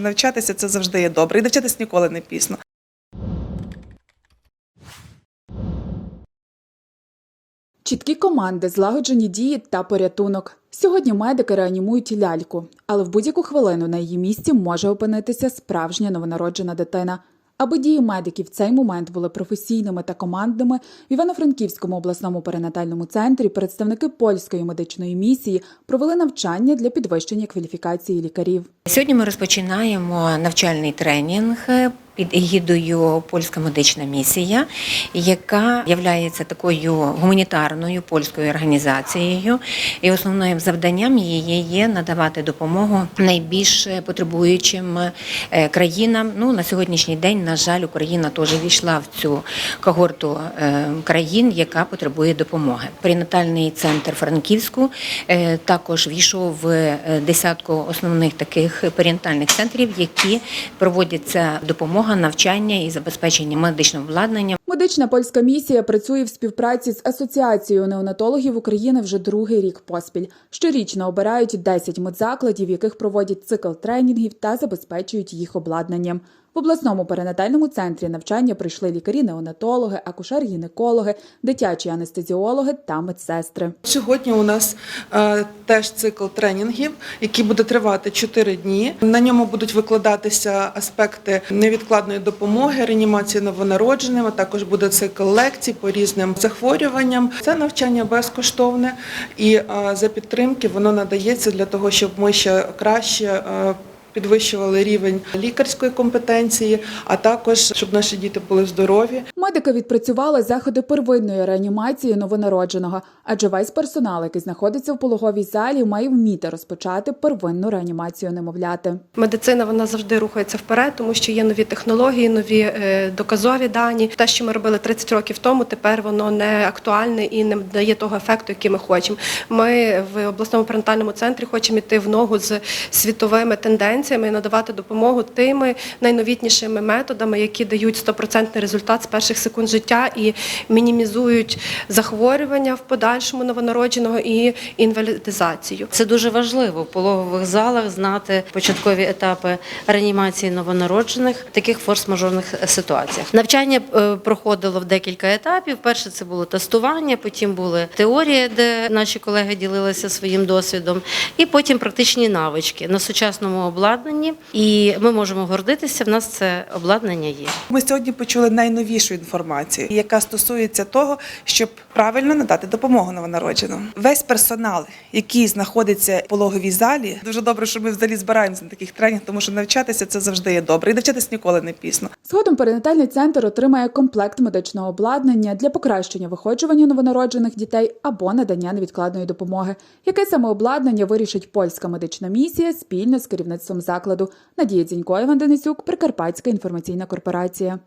Навчатися це завжди є добре. І навчатись ніколи не пізно. Чіткі команди, злагоджені дії та порятунок. Сьогодні медики реанімують ляльку, але в будь-яку хвилину на її місці може опинитися справжня новонароджена дитина. Аби дії медиків в цей момент були професійними та командними, в Івано-Франківському обласному перинатальному центрі представники польської медичної місії провели навчання для підвищення кваліфікації лікарів. Сьогодні ми розпочинаємо навчальний тренінг під егідою Польська медична місія, яка є такою гуманітарною польською організацією. І основним завданням її є надавати допомогу найбільш потребуючим е, країнам. Ну на сьогоднішній день, на жаль, Україна теж війшла в цю когорту е, країн, яка потребує допомоги. Перинатальний центр Франківську е, також війшов в десятку основних таких перинатальних центрів, які проводяться допомога, навчання і забезпечення медичним обладнанням. Медична польська місія працює в співпраці з Асоціацією неонатологів України вже другий рік поспіль. Щорічно обирають 10 медзакладів, яких проводять цикл тренінгів та забезпечують їх обладнанням. В обласному перинатальному центрі навчання прийшли лікарі-неонатологи, акушер-гінекологи, дитячі анестезіологи та медсестри. Сьогодні у нас е, теж цикл тренінгів, який буде тривати 4 дні. На ньому будуть викладатися аспекти невідкладної допомоги, реанімації новонародженим. а Також буде цикл лекцій по різним захворюванням. Це навчання безкоштовне і е, за підтримки воно надається для того, щоб ми ще краще. Підвищували рівень лікарської компетенції, а також щоб наші діти були здорові. Медики відпрацювали заходи первинної реанімації новонародженого, адже весь персонал, який знаходиться в пологовій залі, має вміти розпочати первинну реанімацію немовляти. Медицина вона завжди рухається вперед, тому що є нові технології, нові е, доказові дані. Те, що ми робили 30 років тому, тепер воно не актуальне і не дає того ефекту, який ми хочемо. Ми в обласному перинатальному центрі хочемо йти в ногу з світовими тенденціями і надавати допомогу тими найновітнішими методами, які дають стопроцентний результат з перших секунд життя і мінімізують захворювання в подальшому новонародженого і інвалідизацію. Це дуже важливо в пологових залах знати початкові етапи реанімації новонароджених в таких форс-мажорних ситуаціях. Навчання е, проходило в декілька етапів. Перше це було тестування, потім були теорії, де наші колеги ділилися своїм досвідом, і потім практичні навички на сучасному обладнанні. І ми можемо гордитися. В нас це обладнання є. Ми сьогодні почули найновішу інформацію, яка стосується того, щоб правильно надати допомогу новонародженому. Весь персонал, який знаходиться в пологовій залі, дуже добре, що ми взагалі збираємося на таких тренінгах, тому що навчатися це завжди є добре. І навчатись ніколи не пізно. Згодом перинатальний центр отримає комплект медичного обладнання для покращення виходжування новонароджених дітей або надання невідкладної допомоги. Яке саме обладнання вирішить польська медична місія спільно з керівництвом закладу. Надія Дзінько, Іван Денисюк, Прикарпатська інформаційна корпорація.